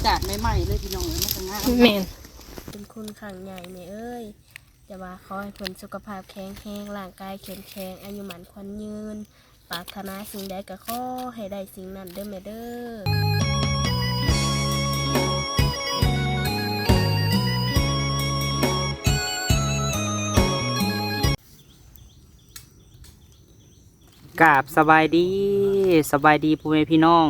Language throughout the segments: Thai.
ากาศใหม่ๆเลยพี่น้องเอ้ยมันก็งามแม่นเป็นคุณขังใหญ่แม่เอ้ยจะว่าขอให้เพิ่นสุขภาพแข็งแรงร่างกายแข็งแรงอายุหมันควันยืนปรารถนาสิ่งใดก็ขอให้ได้สิ่งนั้นเด้อแม่เด้อกราบสบายดีสบายดีพ่อแม่พี่น้อง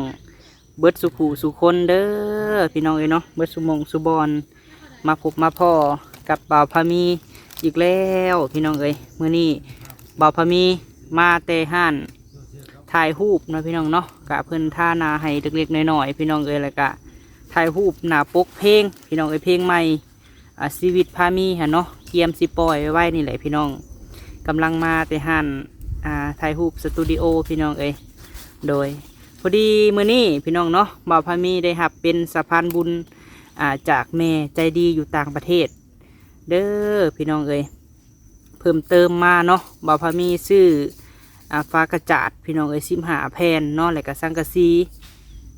เบิดสุขูสุคนเด้อ พี่น้องเอ้ยเนาะเบิดสุมงสุบอนมาพบมาพ่อกับบ่าวพามีอีกแล้วพี่น้องเอ้ยมื้อนี้บ่าวพามีมาแต่ห้านถ่ายรูปนะพี่น้องเนาะกะเพิ่อนท่านาให้เล็กๆน้อยๆพี่น้องเอ้ยแล้วก็ถ่ายรูปหน้าปกเพลง พี่น้องเอ้ยเพลงใหม่อาชีวิตพามีฮะเนาะเตรียมสิปอยไว้นี่แหละพี่น้องกำลังมาแต่ห้านอาถ่ายรูปสตูดิโอพี่น้องเอ้ยโดย พอดีมือนี้พี่น้องเนาะบ่าวพามีได้หับเป็นสะพานบุญอ่าจากแม่ใจดีอยู่ต่างประเทศ เด้อพี่น้องเอ้ยเพิ่มเติมมาเนาะบ่าวพามีซื้ออ่าฟ้ากระจาดพี่น้องเอ้ยสิบหาแผ่นเนาะแล้วก็สังกะสี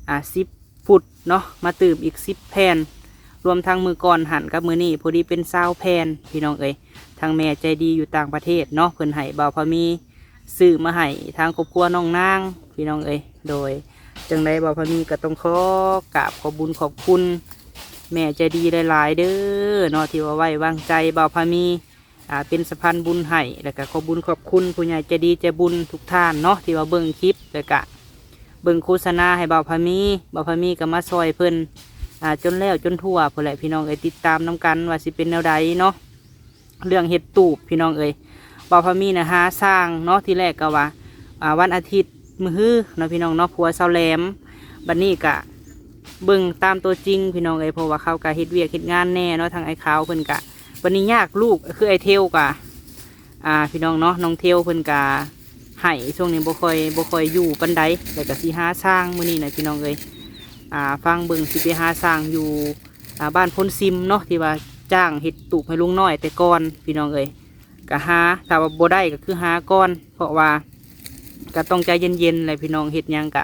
อ่าสิบฟุตเนาะมาตื่มอีกสิบแผ่นรวมทั้งมือก่อนหันกับมือนี้พอดีเป็นซาวแผ่นพี่น้องเอ้ยทางแม่ใจดีอยู่ต่างประเทศเนาะเพิ่นให้บ่าวพามี ซื้อมาให้ทางครอบครัวน้องนางพี่น้องเอ้ยโดย จังไดบ่าวพมีก็ต้องขอกราบขอบุญขอบคุณ แม่ใจดีหลาย ๆ เด้อเนาะที่ว่าไว้วางใจบ่าวพมีอ่าเป็นสะพานบุญให้แล้วก็ขอบุญขอบคุณผู้ใหญ่ใจดีใจบุญทุกท่านเนาะที่ว่าเบิ่งคลิปแล้วก็เบิ่งโฆษณาให้บ่าวพมีบ่าวพมีก็มาซอยเพิ่นอ่าจนแล้วจนทั่วเพุ่นแหละพี่น้องเอ้ยติดตามน้กันว่าสิเป็นแนวใดเนาะเรื่องเฮ็ดตูบพี่น้องเอ้ย บอพามีนะฮะสร้างเนาะที่แรกก็ว่าวันอาทิตย์มือฮื้อเนาะพี่น้องเนาะผัวเสาแหลมบัดนนี้กะเบิ่งตามตัวจริงพี่น้องเอ้ยเพราะว่าเขากะเฮ็ดเวียกเฮ็ดงานแน่เนาะทางไอ้ขาวเพิ่นกะวันนี้ยากลูกคือไอ้เทวกะอ่าพี่น้องเนาะน้องเทวเพิ่นกะให้ช่วงนี้บ่ค่อยบ่ค่อยอยู่ปันใดแล้วก็สิหาสร้างมื้อนี้นะพี่น้องเอ้ยอ่าฟังเบิ่งสิไปหาสร้างอยู่อ่าบ้านพ้นซิมเนาะที่ว่าจ้างเฮ็ดตูบให้ลุงน้อยแต่ก่อนพี่น้องเอ้ย ก็หาถ้าว่าบ่ได้ก็คือหาก้อนเพราะว่าก็ต้องใจเย็นๆเลยพี่น้องเฮ็ดยังกะ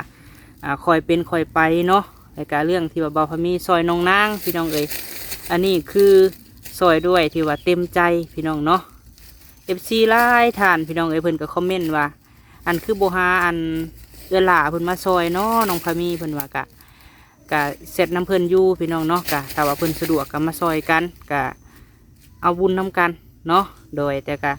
คอยเป็นคอยไปเนาะในการเรื่องที่ว่าเบาพมีซอยน้องนางพี่น้องเอ้ยอันนี้คือซอยด้วยที่ว่าเต็มใจพี่น้องเนาะเอฟซีไล่ทานพี่น้องเอ้ยเพิ่นก็คอมเมนต์ว่า อันคือโบหาอันเอือหล่าเพิ่นมาซอยเนาะน้องพมีเพิ่นว่ากะกะเสร็จน้ำเพิ่นอยู่พี่น้องเนาะกะถ้าว่าเพิ่นสะดวกก็มาซอยกันกะเอาบุญน้กันเนาะ โดยแต่ก็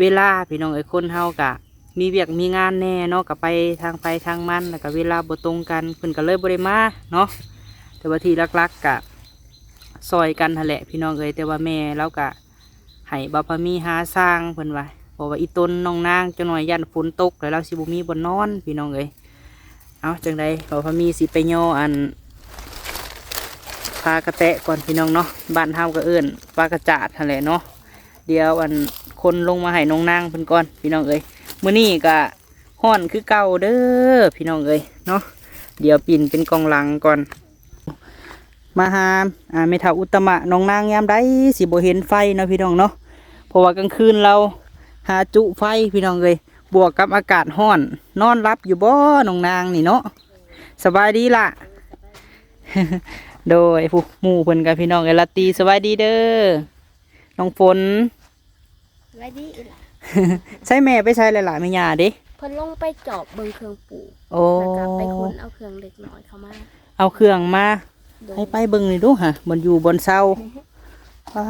เวลาพี่น้องเอ้ยคนเฮากะ มีเวียกมีงานแน่เนาะก็ไปทางไปทางมันแล้วก็เวลาบ่ตรงกันเพิ่นก็เลยบ่ได้มาเนาะแต่ว่าที่ลักๆกะซอยกันหั่นแหละพี่น้องเอ้ยแต่ว่าแม่เรากะให้บ่าพมีหาสร้างเพิ่นว่าเพราะว่าอีต้นน้องนางจังหน่อยยันฝนตกแล้วเราสิบ่มีบ่นอน พี่น้องเอ้ยเอาจังใดบ่าพมีสิไปย่ออันปลากระแตะก่อนพี่น้องเนาะบ้านเฮาก็เอิ้นปลากระจาดหั่นแหละเนาะ เดี๋ยวอันคนลงมาให้น้องนางเพิ่นก่อนพี่น้องเอ้ยมื้อนี้ก็ฮ้อนคือเก่าเด้อพี่น้องเอ้ยเนาะเดี๋ยวปิ่นเป็นกองหลังก่อน มาหาอ่าเมทาอุตมะน้องนางยามใดสิบ่เห็นไฟเนาะพี่น้องเนาะเพราะว่ากลางคืนเราหาจุไฟพี่น้องเอ้ยบวกกับอากาศร้อน นอนรับอยู่บ่น้องนางนี่เนาะสบายดีล่ะ โดยผู้หมู่เพิ่นกับพี่น้องเอลาตีสวัสดีเด้อ น้องฝนไว้ดีอีหล่ะใช่แม่ไปใช้หลายๆไม่ยาเด้เพิ่นลงไปจอบเบิ่งเครื่องปลูกโอ้แล้วก็ไปคนเอาเครื่องเล็กน้อยเข้ามาเอาเครื่องมาโดยให้ไปเบิ่งนี่ดูฮะบนอยู่บนเสาว้า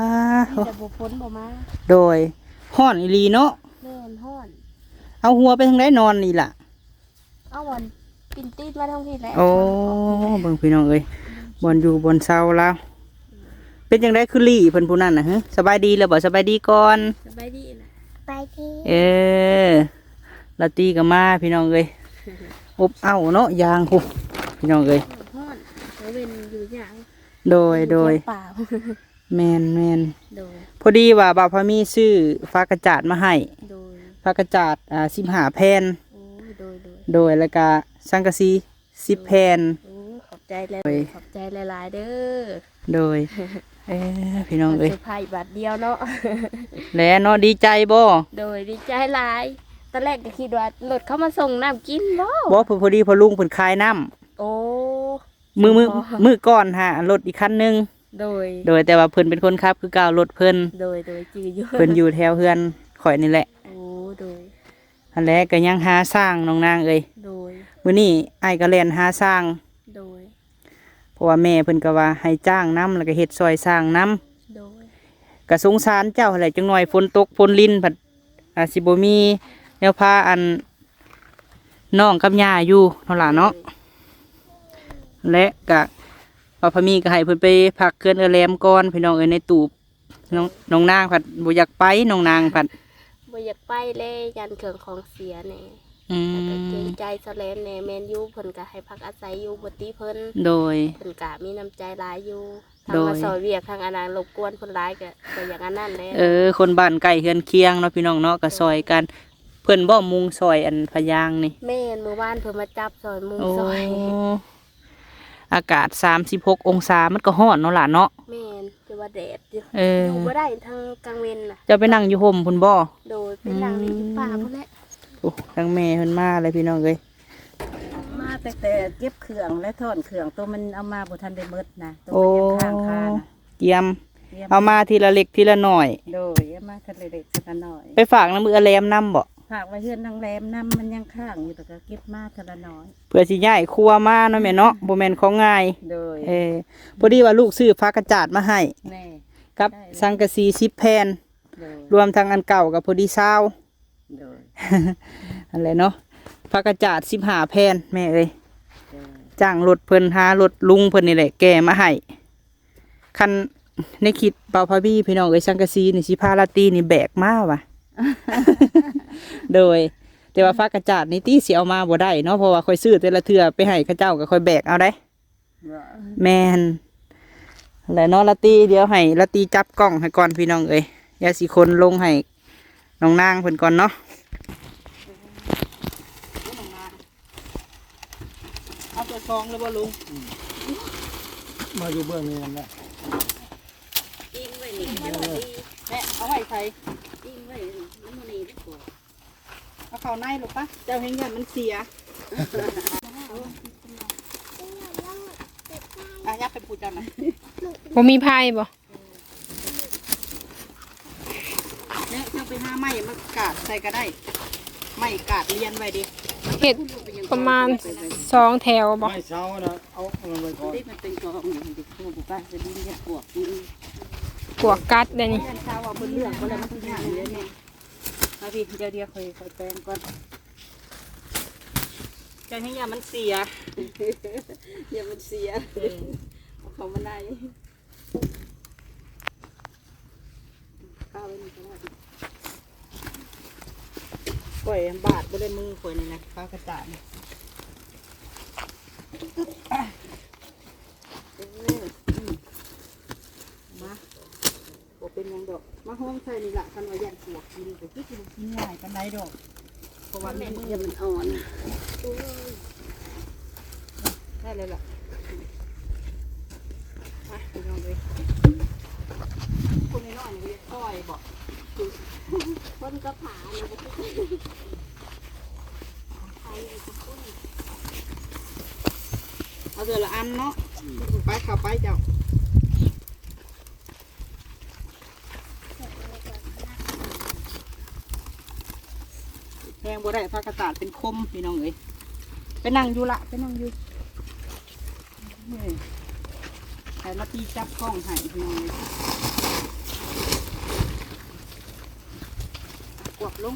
มีแต่บ่พ้นบ่มาโดยห้อนอีหลีเนาะแม่นฮ้อน เอาหัวไปทางไหนนอนนี่ล่ะ เอาวันปินตีดมาทั้งที่แล้ว โอ้เบิ่งพี่น้องเอ้ยบนอยู่บนเสาแล้ว เป็นจังไดคือลี่เพิ่นผู้นั้นน่ะฮะสบายดีแล้วบ่สบายดีก่อน สบายดีอีหล่ะไปดีเออลาตีก็มาพี่น้องเอ้ยอบเอ้าเนาะยางคุพี่น้องเอ้ยฮ้อนเขาเป็นอยู่อย่างโดยโดยเปล่าแมนแมนโดยพอดีว่าบ่าวพามีซื้อฟ้ากระจาดมาให้โดยฟ้ากระจาดอ่าสิบหาแผ่นโอ้ยโดยโดยโดยแล้วก็สังกะสีสิบแผ่นโอ้ยขอบใจแล้วโอ้ยขอบใจหลายๆเด้อ โดย เอ้อพี่น้องเอ้ยเซอร์ไพรส์บัตรเดียวเนาะแล้วเนาะดีใจบ่โดยดีใจหลายตอนแรกก็คิดว่ารถเข้ามาส่งน้ำกินบ่บ่เพิ่นพอดีพอลุงเพิ่นคายน้ำโอ้มือมือพอมือก่อนหารถอีกคันหนึงโดย โดยแต่ว่าเพิ่นเป็นคนขับ คือเก่ารถเพิ่นโดยโดยจืออยู่เพิ่นอยู่แถวเฮือนข่อยนี่แหละโอ้โดยอันแรกก็ยังหาสร้างน้องนางเอ้ยโดยมื้อนี้อ้ายก็แล่นหาสร้างโดยเพ ราะว่าแม่เพิ่นก็ว่าให้จ้างน้แล้วก็เฮ็ดซอยสร้างน้โดยก็สงสารเจ้าแหละจังหน่อยฝนตกฝนลินผัดอาจสิบ่มีแนวพาอันน้องกับย่าอยู่เท่าล่ะเนาะและก็ว่าพะมีก็ให้เพิ่นไปพักเคือนเออแรมก่อนพี่น้องเอ้ยในตูบน้องน้องนางผัดบ่อยากไปน้องนางผัด บ่อยากไปเลยยันเครื่องของเสียแหน่ อืแล้วก็เกรมงใจสแลนแหน่แมนยูเพิ่นก็ให้พักอาศัยอยู่บ่ติเพิ่นโดย เพิ่นก็มีน้ำใจหลายอยู่ทางโดย มาซอยเวียกทางอานางรบกวนเพิ่นหลายก็ก็อย่างนั้นนั่นแหละเออ คนบ้านใกล้เฮือนเคียงเนาะพี่น้องเนาะก็ซอยกัน เพิ่นบ่มุงซอยอันพะยางนี่ แม่นเมื่อวานเพิ่นมาจับซอยมุงโอ้ซอยอากาศ 36 องศามันก็ร้อนเนาะล่ะเนาะ แม่นคือว่าแดดอยู่เอออ ยู่บ่ได้ทางกลางเว้นน่ะเจะไปนั่งอยู่ห่มพุ่นบ่ โดยเป็นนางในอยู่ป่าพุ่นแหละ โอ้ทั้งแม่เพิ่นมาเลยพี่น้องเอ้ยมาแต่แต่เก็บเครื่องและทอนเครื่องตัวมันเอามาบ่ทันได้หมดนะตัวโอ้มันยังข้างคานะเกียม เยี่ยมเอามาทีละเล็กทีละหน่อย โดยเอามาทะเลเด็กทะละหน่อยไปฝากน้ำมืออแลมน้ำบ่ฝากไว้เฮือนนางแรมน้ำมันยังข้างอยู่แต่ก็เก็บมาทะละน้อย เพื่อสิย้ายครัวมาเนาะแม่เนาะบ่แม่นของง่าย โดยเออพอดีว่าลูกซื้อฟ้ากระจาดมาให้แน่ กับใช่สังกะสี10แผ่นโดยรวมทั้งอันเก่ากับพอดีซาว โดยอะไรเนาะฟ้ากระจาด15แผ่นแม่เอ้ยโดยจ้างรถเพิ่นหารถลุงเพิ่นนี่แหละแกมาให้คันในคิดเป่าพาบี้พี่น้องเอ้ยสังกะสีนี่สิพาลาตีนี่แบกมาว่ะ โดย แต่ว่าฟ้ากระจาดนี่ตีสิเอามาบ่ได้เนาะเพราะว่าค่อยซื้อแต่ละเทื่อไปให้เขาเจ้าก็ค่อยแบกเอาได้แมนแล้วเนาะละตีเดี๋ยวให้ละตีจับกล้องให้ก่อนพี่น้องเอ้ยอยาสิคนลงให้ น้องนางเพิ่นก่อนเนาะเอาตัวซองเลยบ่ลุงมาอยู่เบื้องนี้นั่นแหละอิงไว้นี่มันดีแม่เอาไว้ใส่อิงไว้นี่มันบ่ดีได้กว่าเอาเข้าในลูกปะเจ้าเห็นยันมันเสียอะยับไปปูจันนะบ่มีไพ่บ่ เนี่ยเจ้าไปหาไม้มากาดใส่ก็ได้ไม้กาดเลียนไว้ดิเฮ็ดประมาณสองแถวบ่ไม่เช้านะเอาเอาไว้ก่อนนี่มันเป็นกองนี่มันดิตัวบุกบ้านจะดินเนี่ยปวกนี่ปวกกัดเด้นี่เรื่องเช้าว่าเพิ่นเรื่องบ่แล้วมันทุกอย่างเลยเนี่ยมาพี่เดี๋ยวเดี๋ยวค่อยค่อยแปลงก่อนเจ้าเห็นยันมันเสียอย่ามันเสียเอาเขามาได้ข้าวไว้นี่ก็ได้ ก่อยบาดบ่ได้มือข่อยนี่นะฟ้ากระจาดนี่เอออืมาบ่เป็นยังดอก มาห้องใส่นี่ละคันว่าย่านปวกกินก็คือสิบ่กินง่ายปานใดดอก เพราะว่าแม่มือมันอ่อนได้เลยล่ะมาพี่น้องเลยคนน้อยนี่ก้อยบอก คนก็ผาเนาะบ่อเอาเดือละอันเนาะไปเขับไปเจ้าแพงบ่ได้ฟ้ากระจาดเป็นคมพี่น้องเอ้ยไปนั่งอยู่ละไปนั่งอยู่นี่แต่ละปีจับกล้องให้พี่น้องเอ้ยอะก วบลง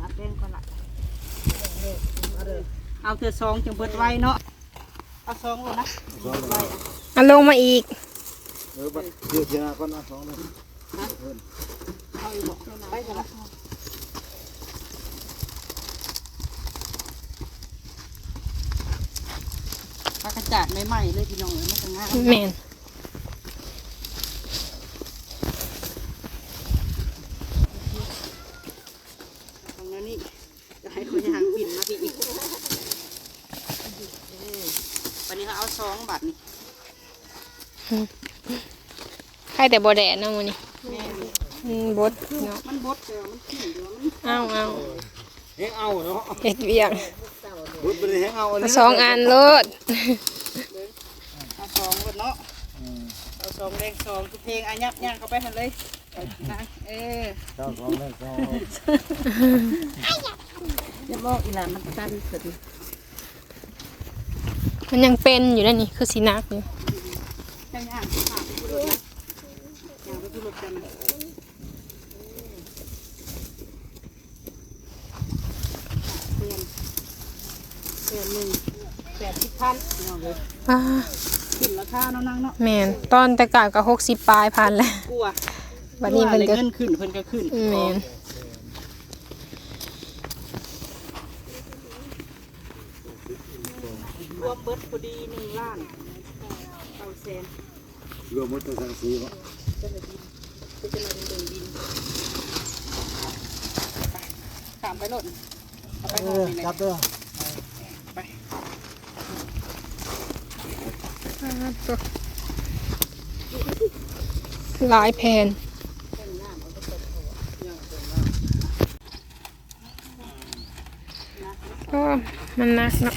เอาแป้งก่อนละเอาเธอซองจังเบิดไว้เนาะ เอาซองเลยนะสองเลยเอาลงมาอีก เออบัดเดี๋ยวเจนาก่อนนะสองเลยเอาอีกบอกไปกันละปลากระจาดใหม่ๆเลยพี่น้องเลยไม่ต้องง่าย แม่น ตรงนั้นนี่จะให้คนยางบินมาพี่อีกเออวันนี้เขาเอาซองบัตรนี่ ใคร แต่บ่แดดเนาะมื้อนี้แม่นี่อืมบดเนาะมันบดเดียวมันขึ้นเดียวมันเอาเอาเฮ้ยเอาเนาะเฮ็ดเวียกเต่าเลบุดไปเลยให้เอาอันนี้สองอันโลดเอาสองคนเนาะเอาสองแรงสองทุกเพลงอะยับย่างเข้าไปหันเลยนะเออเจ้าของแม่เจ้าอย่าบอกอีหลานมันตันเสร็จมันยังเป็นอยู่นั่นนี่คือสีนักอยู่จังย่างผ่านไปพูดนะย่างไปพูดกันนะเปลี่ยนเปลี่ยนหนึ่งแปดสิบพันเอาเลยอ่าขึ้นราคาเนาะนางเนาะแมนตอนแต่กาก็หกสิบปลายพันแล้วกลัวบัดนี้มันกลัก็วเงินขึ้นเพิ่นก็ขึ้นแมนรวมเบิดพอดีหนึ่งล้านเก้าแสนรวมหมดตัวสังสีวะ จะเลยบินก็จะมาเดินบินไปถามไปโน่นเอาไปเอโน่นอนี่แหละจับเด้อไปหลายแผ่นก็มันหนักเนาะ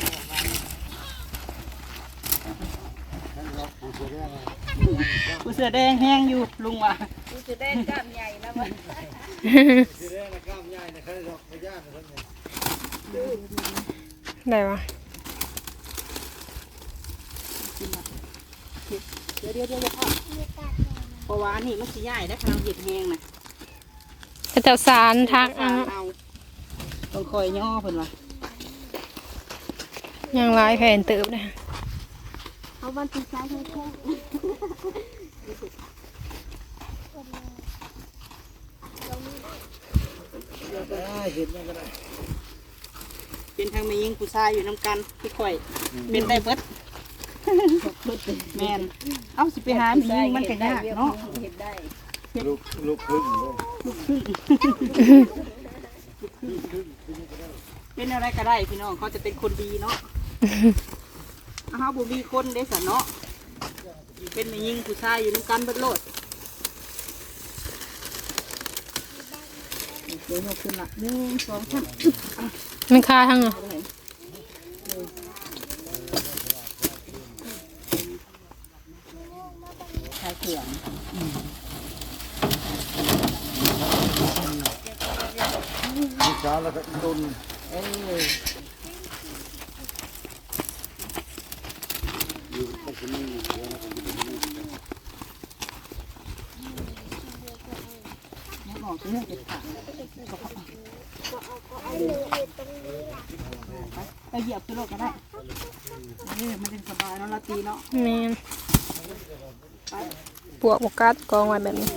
ผู้เสือแดงแห้งอยู่ลุงว่ะ สีแดงนะกล้ามใหญ่นะครับดอกไม่ยากนะครับเนี่ยได้ปะเดี๋ยวเดี๋ยวเดี๋ยวเดี๋ยวพ่อเพราะว่าอันนี้มันสิใหญ่ได้ขนาดเห็ดแห้งนะแต่เจ้าสารทักเอา เอาต้องคอยย่อเพิ่นว่ะยังหลายแผ่นเติบนะ เอาวันที่ใช้ให้แค่ได้ เห็นยังก็ได้เป็นทางมียิงผู้ชายอยู่น้ำกันที่ข่อย เป็นได้เบิดแมนเอาสิไปหามียิงมันก็ยากเนาะลูกลูกครึ่งเลยเป็นอะไรก็ได้พี่น้องเขาจะเป็นคนดีเนาะอ้าวบุมีคนได้สันเนาะเป็นมียิงผู้ชายอยู่น้ำกันเบิดโลด ดี๋ยวยกขึ้นละหนึ่งสองสามมันคาทั้งเนาะชายเขื่อนลูกสาวแล้วก็ตุนเอออยู่กับคนนี้อยู่แล้วก็อยู่กับคนนี้ น้องออกเรื่องเก็บขาไป เหยียบขึ้นรถก็ได้เออมันเป็นสบายเนาะลาตีเนาะแมนไปปวกบกัดกองไว้แบบนี้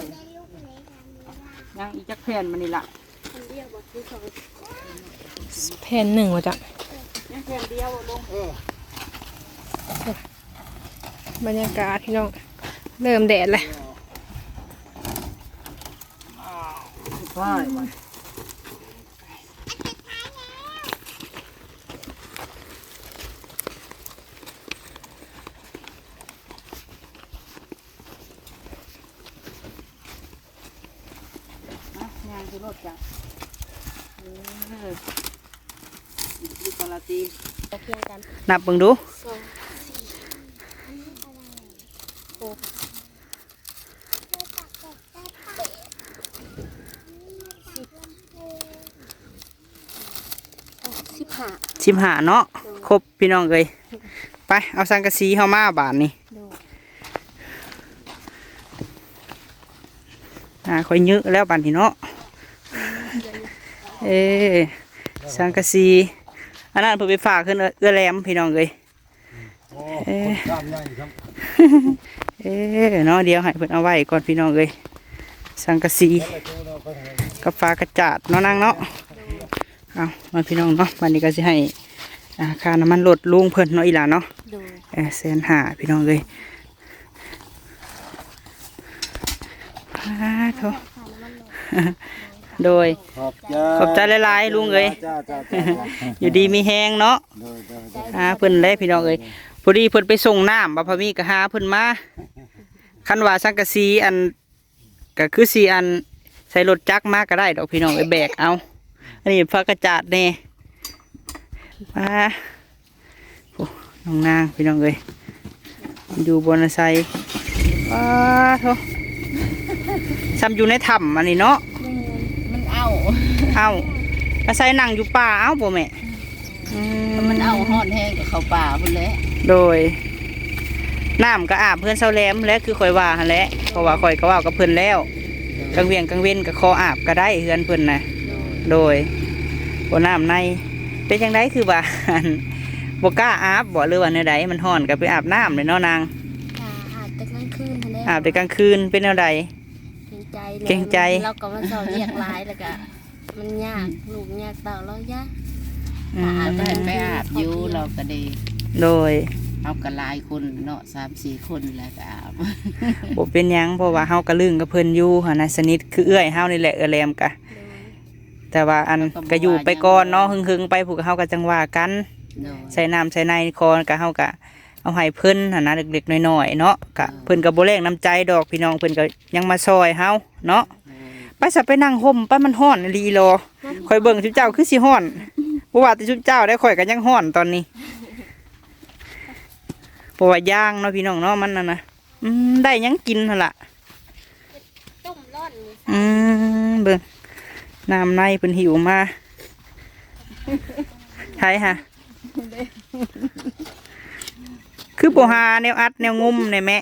ยังอีกจักแผ่นมันนี่ล่ะแผ่นหนึ่งว่าจะยังแผ่นเดียวลงบรรยากาศพี่น้องเริ่มแดดเลยใช่นะ งานคือรถจ้ะเออดูกลาตีเพียงกันนับเบิ่งดูสองสิบห้าสิบหาเนาะครบพี่น้องเลยไป เอาสังกะสีเข้ามาบานนี่ดูอ่าค่อยเยอะแล้วบานนี่เนาะ เอ้สังกะสีอันนั้นเพิ่นไปฝากขึ้นเอื้อแหลมพี่น้องเลยโอ้คนกล้ามใหญ่ครับเอ้เนาะเดี๋ยวให้เพิ่นเอาไว้ก่อนพี่น้องเลยสังกะสีแล้วก็เราไปทางไหนกับฟ้ากระจาดเนาะนางเนาะเอามาพี่น้องเนาะวันนี้ก็จะให้อ่าค่าน้ำมันลดลุงเพิ่นเนาะอีหล่าเนาะดูเออแสนหาพี่น้องเลยพาโท โดย ขอบใจขอบใจหลายๆลุงเอ้ย จ้าจ้าจ้าจ้าอยู่ดีมีแหงเนาะโดยโดยโดยหาเพิ่นเลยพี่น้องเอ้ยพอดีเพิ่นไปส่งน้ำบ่พอมีก็หาเพิ่นมาคันว่าสังกะสีอันก็คือสีอันใส่รถจักรมาก็ได้ดอกพี่น้องเอ้ยแบกเอา อันนี้ฟ้ากระจาดแน่มาน้องนางพี่น้องเอ้ยอยู่บนไซว้าโถซ้ำอยู่ในถ้ำอันนี้เนาะมัน เอาเอ้าอาศัยนั่งอยู่ป่าเอ้าบ่แม่อืมันเอาห่อนแห้งกับเขาป่าพุ่นแหละโดยน้ำก็อาบเพื่อนเซาแหลมและคือข่อยว่าหั่นแหละเพราะว่าข่อยก็เว่ากับเพิ่นแล้วกลางเวียงกลางเว้นก็คออาบก็ได้เฮือนเพิ่นนะโดยบ่น้ำในเป็นจังไดคือว่าอั่นบ่กล้าอาบบ่หรือว่าแนวใดมันร้อนก็ไปอาบน้ำเลยเนาะนางค่ะอาจแต่กลางคืนทะเลอาบแต่กลางคืนเป็นแนวใดเกรง ใจแล้วเกรงใจ เราก็มาสอนเรียกหลายแล้วก็มันยากลูกยากเต่าเรายากอืมอาบแต่ไปอาบอยู่เราก็ดีโดยเอากระลายคนเนาะสามสี่คนแล้วก็อาบบ่เป็นหยังเพราะว่าเฮาก็ลึงกับเพิ่นอยู่หั่นนะสนิทคือเอื้อยเฮานี่แหละเอื้อแหลมกะโดยแต่ว่าอันก็อยู่ไปก่อนเนาะหึงๆไปผูกเฮาก็จังว่ากันเนาะใส่น้ำใส่ในคอนก็เฮาก็ เอาให้เพิ่นหั่นนะเล็กๆน้อยๆเนาะก็เพิ่นก็บ่แลกน้ำใจดอกพี่น้องเพิ่นก็ยังมาซอยเฮาเนาะไปซะไปนั่งห่มไปมันฮ้อนอีหลีรอข่อยเบิ่งชุบเจ้าคือสิฮ้อนบ่ว่าแต่ชุบเจ้าได้ข่อยก็ยังฮ้อนตอนนี้เพราะว่าย่างเนาะพี่น้องเนาะมันน่ะนะอืมได้หยังกินหั่นล่ะต้มร้อนนี่อืมเบิ่งน้ำในเพิ่นหิวมาใช่ฮะ คือโบหาแนวอัดแนวงุมในแม่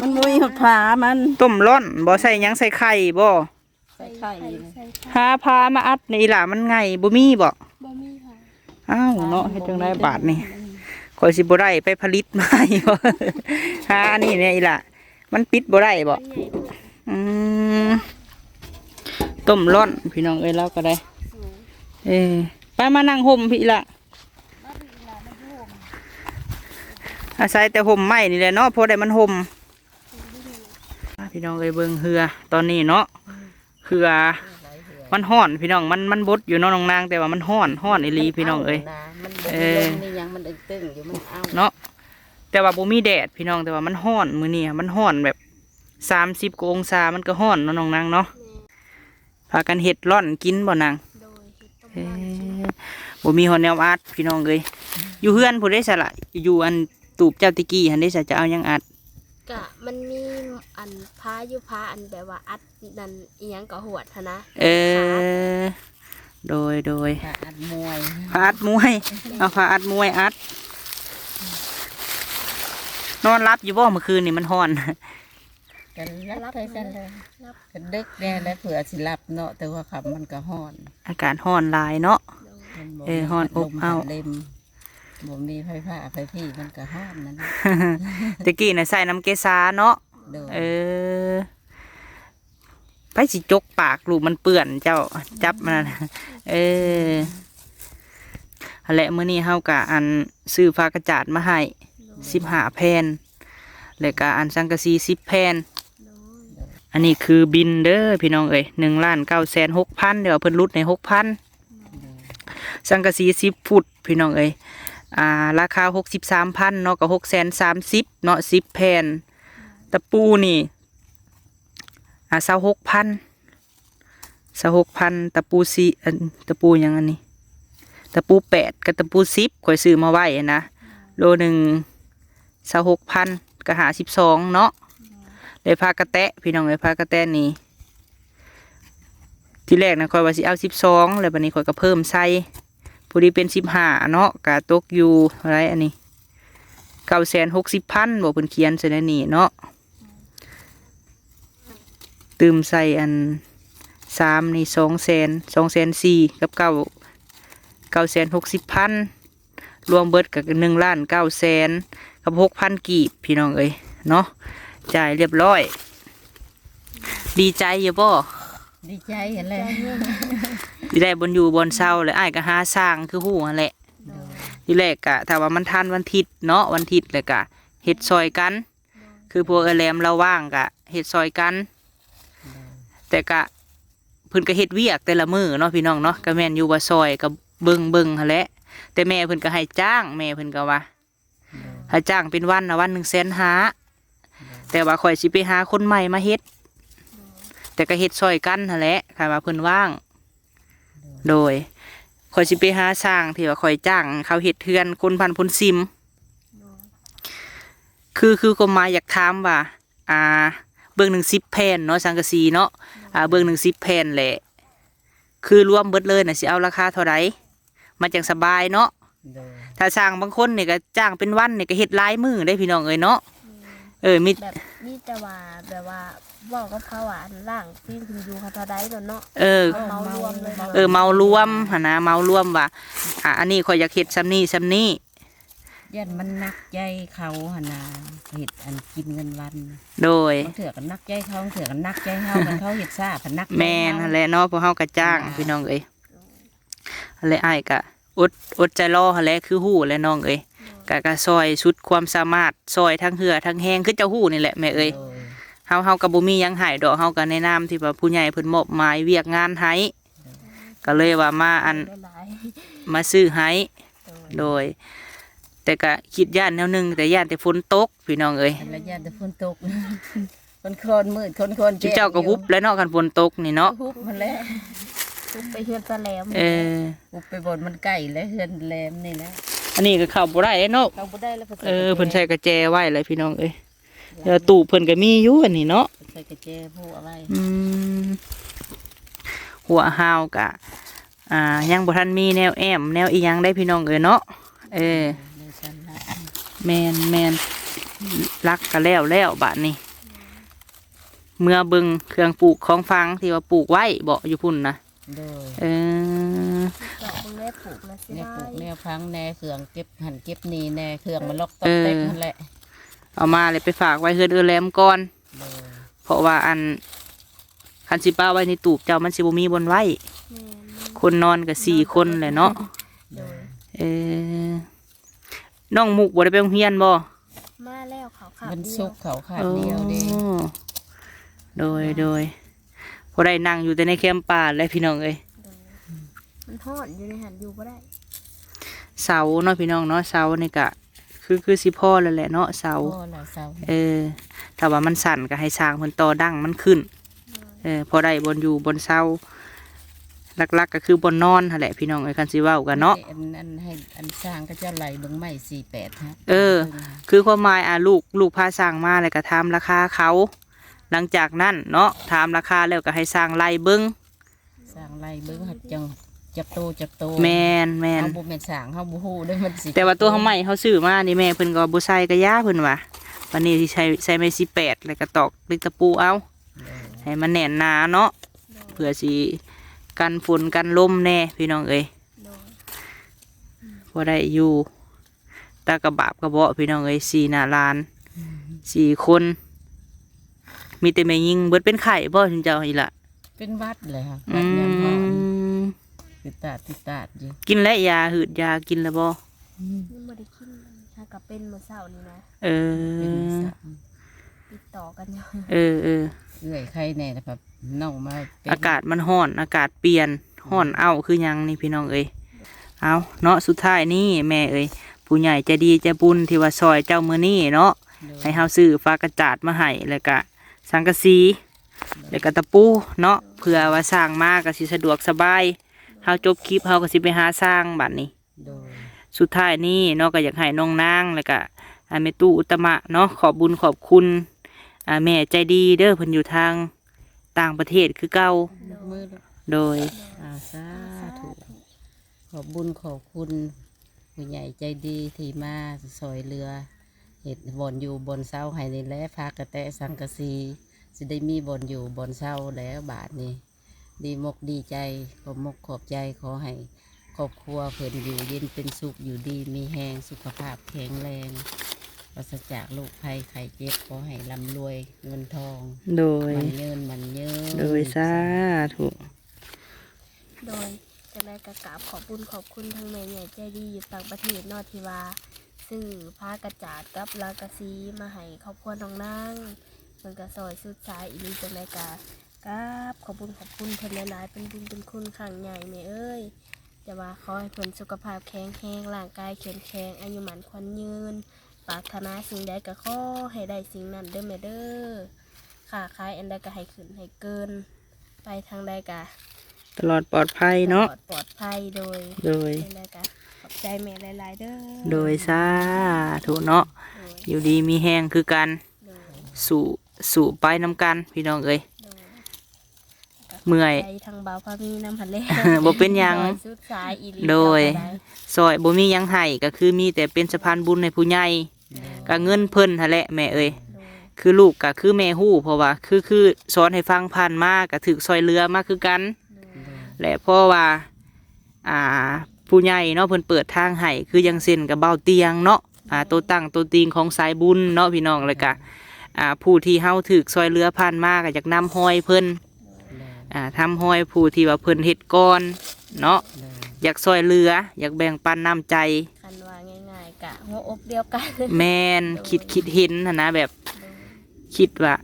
มันมุ้ยหักผามันต้มร้อนบ่ใส่หยังใส่ไข่บ่ใส่ไข่ใส่ไข่หาพามาอัดนี่ล่ะมันไงบ่มีบ่บ่มีค่ะอ้าวเนาะเฮ็ดจังไดบาทนี่ข่อยสิบ่ได้ไปผลิตมาอีกบ่หาอันนี้เนี่ยอีล่ะมันปิดบ่ได้บ่มันใหญ่ด้วยอืมต้มร้อนพี่น้องเอ้ยเราก็ได้สวยเออไปมานั่งห่มพี่ละ อาศัยแต่ห่มไม้นี่แหละเนาะเพอได้มันห่มพี่น้องเอ้ยเบิ่งเหือตอนนี้เนาะเหือมันห่อนพี่น้องมันมันบดอยู่เนาะน้องนางแต่ว่ามันห่อนห่อนอีหลีพี่น้องเอ้ยมันเอเออนี่ยังมันตึงๆอยู่มันเอาเนาะแต่ว่าบ่มีแดดพี่น้องแต่ว่ามันห่อนมื้อนี้อะมันห่อนแบบสามสิบกว่าองศามันก็ห่อนเนาะน้องนางเนาะแม่พากันเห็ดร่อนกินบ่นางโดยเฮ็ดต้มเอ้ร้อนยบ่มีหอนแนวอัดพี่น้องเอ้ยอยู่เฮือนผู้ได้สละอยู่อัน ตูบเจ้าติกี้หันได้สะจะเอาหยังอัดกะมันมีอันพาอยู่พาอันแบบว่าอัดนั่นอีหยังก็หวดหั้นนะเออ โดยโดยค่ะอัดมวยพาอัดมวย เอาพาอัดมวยอัด นอนรับอยู่บ่เมื่อคืนนี่มันฮ้อน กันรับเลยกันเลยกันดึกแน่แล้วเผื่อสิรับเนาะแต่ว่าขับมันก็ฮ้อน อากาศฮ้อนหลายเนาะ มันบ่เออฮ้อนอบอ้าว ลมเล็ม บ่มีไฟฟ้าไฟพี่มันก็ฮ้อนนั่นนะตะกี้น่ะใส่น้ำเกสาเนาะ โดยเออไปสิจกปากลูกมันเปื่อนเจ้าจับมันน่ะเออหั่นแหละมื้อนี้เฮากะอันซื้อฟ้ากระจาดมาให้สิบห้าแผ่นแล้วก็อันสังกะสีสิบแผ่นอันนี้คือบินเด้อพี่น้องเอ้ยหนึ่งล้านเก้าแสนหกพันเดี๋ยวเพิ่นรุดในหกพันสังกะสีสิบฟุตพี่น้องเอ้ย อ่าราคาหกสิบสามพันเนาะก็หกแสนสามสิบเนาะสิบแผ่นตะปูนี่อ่าสาหกพันสาหกพันตะปูสีอันตะปูยังอันนี้ตะปูแปดกับตะปูสิบข่อยซื้อมาไว้นะโลหนึ่งสาหกพันก็หาสิบสองเนาะเลยพากระแตะพี่น้องเลยพากระแตะนี่ที่แรกนะข่อยว่าสิเอาสิบสองแล้วบัดนี้ข่อยก็เพิ่มใส่ พอดีเป็นสิบห้าเนาะกะตกอยู่อะไรอันนี้เก้าแสนหกสิบพันบอกเพิ่นเขียนใส่ในนี่เนาะตืมใส่อันสามนี่สองแสนสองแสนสี่กับเก้าเก้าแสนหกสิบพันรวมเบิดกับหนึ่งล้านเก้าแสนกับหกพันกีบพี่น้องเอ้ยเนาะจ่ายเรียบร้อย ดีใจอยู่บ่ดีใจเห็นเลย ที่ได้บนอยู่บนเศร้าเลยอ้ายก็หาสร้างคือหูนั่นแหละทีแรกกะถ้าว่ามันทันวันอาทิตย์เนาะวันอาทิตย์เลยกะเฮ็ดซอยกัน คือพวกเออแรมเราว่างกะเฮ็ดซอยกัน แต่กะเพิ่นก็เฮ็ดเวียกแต่ละมือเนาะพี่น้องเนาะก็แม่นอยู่ว่าซอยก็เบิ่งเบิ่งหั่นแหละแต่แม่เพิ่นก็ให้จ้างแม่เพิ่นก็ว่าให้จ้างเป็นวันนะวันหนึ่งแสนหาแต่ว่าข่อยสิไปหาคนใหม่มาเฮ็ด แต่ก็เฮ็ดซอยกันหั่นแหละค่ะว่าเพิ่นว่าง โดยข่อยสิไปหาสร้างที่ว่าข่อยจ้าง เขาเฮ็ดเทือนคนพันพุนซิม คือคือความหมายอยากถามว่า อ่า เบื้องหนึ่งสิบแผ่นเนาะสังกะสีเนาะอ่าเบื้องหนึ่งสิบแผ่นแหละคือรวมเบิดเลยน่ะสิเอาราคาเท่าไหร่มันจังสบายเนาะโดยถ้าสร้างบางคนเนี่ยก็จ้างเป็นวันเนี่ยก็เฮ็ดหลายมือได้พี่น้องเอ้ยเนาะเออมีแบบมีแต่ว่าแบบว่า บอกกับเขาว่าอันล่างที่คุณอยู่เขาเท่าใดแล้วเนาะเออเขาเมารวมเลยเออเมารวมหนนะเมารวมว่าอะอันนี้ข่อยอยากเฮ็ดซ้ำนี้ซ้ำนี้ยันมันนักใจเขาหนนาเห็ดอันกินเงินวันโดยบางเถื่อกันนักใจเขาบางเถื่อกันนักใจเขากันเขาเห็ดซ่าผันนักใจแม่นเขาหั่นแหละเนาะพวกเฮาก็จ้างพี่น้องเอ้ยหั่นแหละอ้ายก็อดอดใจรอหั่นแหละคือฮู้แหละน้องเอ้ยก็ก็ซอยสุดความสามารถซอยทั้งเหือทั้งแห้งคือเจ้าฮู้นี่แหละแม่เอ้ย โดย เฮาเฮาก็บ่มีหยังให้ดอกเฮาก็แนะนำที่ว่าผู้ใหญ่เพิ่นมอบหมายเวียกงานให้ก็เลยว่ามาอันหลายมาซื้อให้ๆโดยโดย แต่ก็คิดย่านแนวหนึงแต่ย่านแต่ฝนตกพี่น้องเอ้ยแล้วยันแต่ฝนตกคนโคนมืดคนโคนจุเจ้าก็ฮุบแล้วเนาะกันฝนตกนี่เนาะฮุบมันแล้วทุบไปเฮือนตะแหลมเออฮุบไปบนมันไก่และเฮือนแหลมนี่แหละอันนี้ก็เข้าบ่ได้เนาะเราบ่ได้แล้วเออเพิ่นใส่กระแจไว้เลยพี่น้องเอ้ย เดี๋ยวตู้เพิ่นก็มีอยู่อันนี้เนาะใส่กระเจผู้อะไรอืมหัวหาวกะ อ่า ยังบ่ทันมีแนวแอม แนวอีหยังได้พี่น้องเอ้ยเนาะเออในชั้นละแมนแมนรักก็แล้วแล้วบาดนี้เมื่อเบึงเครื่องปลูกของฟังที่ว่าปลูกไว้บ่อยู่พุ่นนะโดยเออเจาะมึงได้ปลูกนะสิแนได้วปลูกแนวพังแนวเครื่องเก็บหันเก็บนี่แนวเครื่องมันล็อกตอกเต็กนั่นแหละ เอามาเลยไปฝากไว้เฮือนเออแหลมก่อนโดยเพราะว่าอันคันสิป้าไว้ในตูบเจ้ามันสิบ่มีบนไว้แม่นคนนอนก็สี่คนแหละเนาะโดยเออน้องมุกบ่ได้ไปโรงเรียนบ่มาแล้วเขาขาดมันเดียสุวกเขาขาดเดียวเด้อ๋อโดยโดยพอได้นั่งอยู่แต่ในแคมป์ป่าและพี่น้องเอ้ยโดยมันทอดอยู่ในหันอยู่บ่ได้ เสาเนาะพี่น้องเนาะเสานี่กะ คือคือสิพ่อแล้วแหละเนาะเสา พ่อละเสาเออ ถ้าว่ามันสั่นก็ให้สร้างเพิ่นต่อดั้งมันขึ้น เออ พอได้บนอยู่บนเสาหลักๆ ก็คือบนนอนหั่นแหละพี่น้องเอ้ยคันสิเว้ากันเนาะ อันอันให้อันสร้างก็จะไหลเบิ่งไม้สี่แปดฮะเออ คือความหมายอะลูกลูกพาสร้างมาแล้วก็ถามราคาเขา หลังจากนั้นเนาะถามราคาแล้วก็ให้สร้างไล่เบิ้งสร้างไรเบิ้งหัดจัง จักโตจักโตแมนแมนเฮาบ่แม่นสร้างเฮาบ่ฮู้เด้อมันสิแต่ว่าตัวเขาใหม่เขาซื้อมานี่แม่เพิ่นก็บ่ใส่กระยาเพิ่นว่าวันนี้ที่ใช้ใส่ไม้สิแปดแล้วก็ตอกเล็กตะปูเอาให้มันแน่นหนาเนาะเพื่อสิกันฝนกันลมแน่พี่น้องเอ้ยโดยพอได้อยู่ตากระบาบกระเบาะพี่น้องเอ้ยสี่หน้าลานสี่คน มีแต่แม่ยิงเบิดเป็นไข่บ่ถึงเจ้าอีหละเป็นวัดเลยค่ะอืวัดยามพรม ติดตาดติดตาดอยู่กินและยาหืดยากินแล้วบ่ยังบ่ได้กินถ้ากับเป็นมื้อเช้านี่นะเอเป็นอสร้างติดต่อกันอยู่เออเออ เอื้อยใครแน่นะครับน้องมาเป็นอากาศมันห้อน อากาศเปลี่ยนห้อนเอ้าคือหยังนี่พี่น้องเอ้ยเอาเนาะสุดท้ายนี่แม่เอ้ยผู้ใหญ่ใจะดีใจะบุญที่ว่าซอยเจ้ามือนี่เนาะให้เฮาซื้อฟ้ากระจาดมาให้แล้วก็สังกะสีแล้วก็ตะปูเนาะเพื่อว่าสร้างมาก็สิสะดวกสบาย เฮาจบคลิปเฮาก็สิไปหาสร้างบัดนี้ โดยสุดท้ายนี่เนาะก็อยากให้น้องนางแล้วก็อาเมตู้อุตมะเนาะขอบบุญขอบคุณอาแม่ใจดีเด้อเพิ่นอยู่ทางต่างประเทศคือเก่ามือโดย อาสาธุขอบบุญขอบคุณผู้ใหญ่ใจดีที่มาซอยเรือเห็ดบอนอยู่บนเสาให้นี่แหละพากระแตะสังกะสีสิได้มีบอนอยู่บนเสาแล้วบาทนี้ ดีมกดีใจขอบมกขอบใจขอให้ครอบครัวเพิ่นอยู่เย็นเป็นสุขอยู่ดีมีแหงสุขภาพแข็งแรงปราศจากโรคภัยไข้เจ็บขอให้ร่ำรวยเงินทองโดย มันเยินมันเยินโดยสาธุ โดยจะได้กระกราบขอบคุณขอบคุณทั้งแม่ใหญ่ใจดีอยู่ต่างประเทศเนอที่ว่าซื้อผ้ากระจาดกับลากระซีมาให้ครอบครัวน้องนางมันก็ซอยสุดสายอีหลีจังไดกา กราบขอบคุณขอบคุณเพิ่นหลายๆเป็นบุญเป็นคุณข้างใหญ่แม่เอ้ยจะว่าขอให้เพิ่นสุขภาพแข็งแรงร่างกายแข็งแรงอายุหมันควันยืนปรารถนาสิ่งใดก็ขอให้ได้สิ่งนั้นเด้อแม่เด้อค้าขายอันใดก็ให้ขึ้นให้เกิน ไปทางใดกะตลอดปลอดภัยเนาะปลอดปลอดภัยโดยโดยนี่แหละก็ขอบใจแม่หลายๆเด้อโดยสาธุเนาะโดยอยู่ดีมีแห้งคือกันโดยสู่สู่ไปน้ำกัน พี่น้องเอ้ยโดย เมื่อยใจทางเบาพามีน้ำพันเล่บ่เป็นหยัง สุดสายอีหลีโดย ต่อไปซอยบ่มีหยังให้ก็คือมีแต่เป็นสะพานบุญให้ผู้ใหญ่ก็เงินเพิ่นหั่นแหละแม่เอ้ยโดยคือลูกก็คือแม่ฮู้เพราะว่าคือคือสอนให้ฟังผ่านมาก็ถึกซอยเรือมาคือกันและเพราะว่า อ่า ผู้ใหญ่เนาะเพิ่นเปิดทางให้คือยังเส้นกับเบ้าเตียงเนาะอ่าตัวตั้งตัวตีงของสายบุญเนาะพี่น้องเลยกะอ่าผู้ที่เฮาถึกซอยเรือผ่านมาก็อยากนำห้อยเพิ่น อ่าทำห้อยผู้ที่ว่าเพิ่นเฮ็ดก่อนเนาะอยากซอยเรือ อยากแบ่งปันน้ำใจ คันว่าง่ายๆกะหัวอกเดียวกัน แมนคิดคิดเห็นหั้นนะแบบ คิดว่า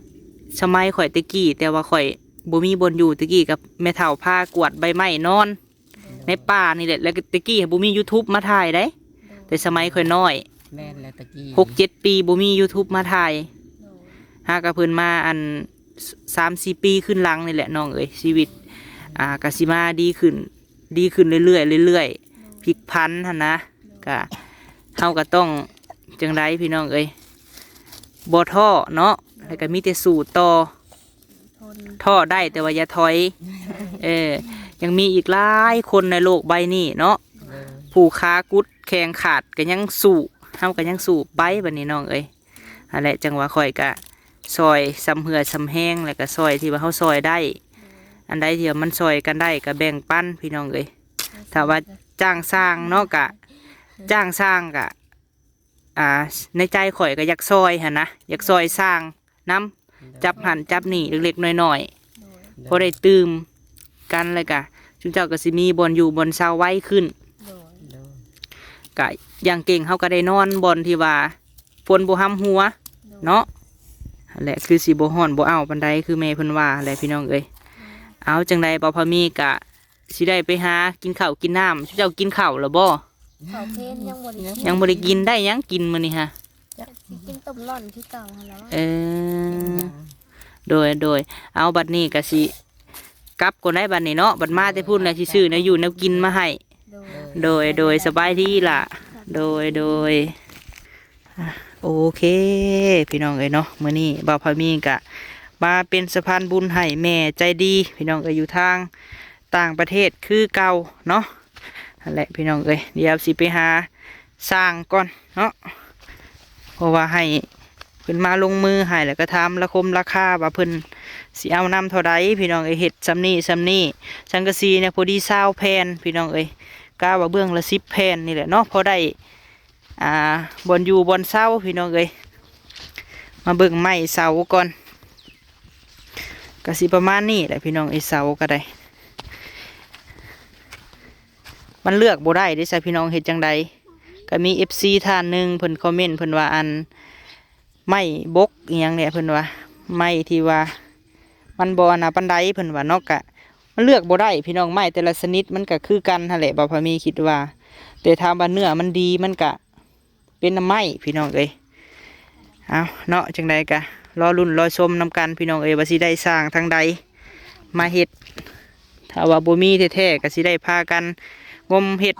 สมัยข่อยตะกี้แต่ว่าข่อยบ่มีบนอยู่ตะกี้กับแม่เฒ่าผ้ากวาดใบไม้นอน ในป่านี่แหละแล้วก็ตะกี้บ่มี YouTube มาถ่ายได้ แต่สมัยข่อยน้อยแม่นแล้วตะกี้หกเจ็ดปีบ่มี YouTube มาถ่ายหากกับเพิ่นมาอัน สามสี่ปีขึ้นหลังนี่แหละน้องเอ้ยชีวิตอ่ากสิมาดีขึ้น ดีขึ้นเรื่อยๆเรื่อยๆพลิกพันหั่นนะก็เฮาก็ต้องจังไรพี่น้องเอ้ยบ่ท่อเนาะแล้วก็มีแต่สู่ต่อท่อได้แต่ว่าอย่าถอย เออ ยังมีอีกหลายคนในโลกใบนี้เนาะผู้ค้ากุดแข่งขาดก็ยังสู้เฮาก็ยังสู้ไปบัดนี้น้องเอ้ยอะไรจังหวะข่อยก็ ซอยสำเหือสำแห้งแล้วก็ซอยที่ว่าเฮาซอยได้ อันใดที่ว่ามันซอยกันได้ก็แบ่งปันพี่น้องเอ้ยถ้าว่าจ้างสร้างเนาะกะ จ้างสร้างกะ อ่า ในใจข่อยก็อยากซอยหั่นนะอยากซอยสร้างน้ำจับหันจับนี่เล็กๆน้อยๆพอได้ตื่มกันเลยกะจุนเจ้าก็สิมีบอลอยู่บอลเศร้าไว้ขึ้นโดยกะอย่างเก่งเขาก็ได้นอนบอลที่ว่าฝนบ่ห้ำหัว เนาะนั่น แหละคือสีบ่ฮ้อนบ่เอาปันไดคือแม่เพิ่นว่าแหละพี่น้องเอ้ยเอาจังใดบ่พามีกะสิได้ไปหากินข้าวกินน้ำเจ้ากินข้าวแล้วบ่เขาเพนยังบ่ได้กินยังบ่ได้กินได้หยังกินมื้อนี้ฮะสิกินต้มร่อนที่เก่าหั่นแล้วเออโดยโดย เอาบัดนี้ก็สิกลับก่อนได้บัดนี้เนาะบัดมาแต่พูดนะสิซื้อแนวอยู่แนวกินมาให้โดยโดยโดยสบายดีล่ะ โดยโดยอะ โอเค พี่น้องเอ้ยเนาะมื้อนี้บ่าวพามีกะมาเป็นสะพานบุญให้แม่ใจดี พี่น้องเอ้ยอยู่ทางต่างประเทศคือเก่าเนาะนั่นแหละพี่น้องเอ้ยเดี๋ยวสิไปหาสร้างก่อนเนาะเพราะว่าให้เพิ่นมาลงมือให้แล้วก็ทำราคมราคาว่าเพิ่นสิเอานำเท่าใดพี่น้องเอ้ยเฮ็ดซำนี้ซำนี้สังกะสีเนี่ยพอดี20แผ่นพี่น้องเอ้ยกาว่าเบื้องละสิบแผ่นนี่แหละเนาะพอได้ อ่าบอนอยู่บอนเสาพี่น้องเอ้ยมาเบิ่งไม้เสาก่อนก็สิประมาณนี้แหละพี่น้องไอ้เสาก็ได้ มันเลือกบ่ได้ด้ใช่พี่น้องเฮ็ดจังใดก็มี FC ท่านหนึ่งเพิ่นคอมเมนต์เพิ่นว่าอันไม้บกอีหยังเนี่ยเพิ่นว่าไม้ที่ว่า มันบ่อนาปันไดเพิ่นว่านาะกะมันเลือกบ่ได้พี่น้องไม้แต่ละชนิดมันก็คือกันหั่นแหละบ่พมีคิดว่า แต่ถ้าว่าเนื้อมันดีมันก็ เป็นน้ำไม้พี่น้องเอ้ยเอาเนาะจังใดกะรอรุ่นรอชมนำกันพี่น้องเอ้ยว่าสิได้สร้างทางใดมาเฮ็ดถ้าว่าบ่มีแท้ๆก็สิได้พากันงมเฮ็ด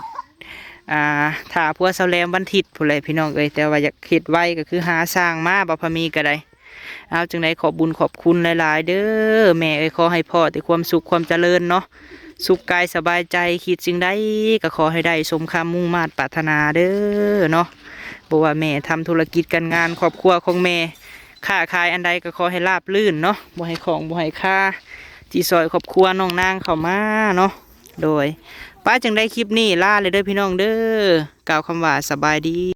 อ่าถ้าพัวเสาแลมวันอาทิตย์พุ่นแหละพี่น้องเอ้ยแต่ว่าอยากเฮ็ดไว้ก็คือหาสร้างมาบ่พมีก็ได้เอาจังไดขอบบุญขอบคุณหลาย ๆ เด้อแม่เอ้ยขอให้พ่อแต่ความสุขความเจริญเนาะสุขกายสบายใจคิดสิ่งใดก็ขอให้ได้สมคำมุ่งมาตรปรารถนาเด้อเนาะ บอกว่าแม่ทำธุรกิจการงานครอบครัวของแม่ค้าขายอันใดก็ขอให้ราบลื่นเนาะบ่ให้ของบ่ให้ค่าจีซอยครอบครัวน้องนางเข้ามาเนาะโดยป้าจึงได้คลิปนี้ล่าเลยเด้อพี่น้องเด้อกล่าวคำว่าสบายดี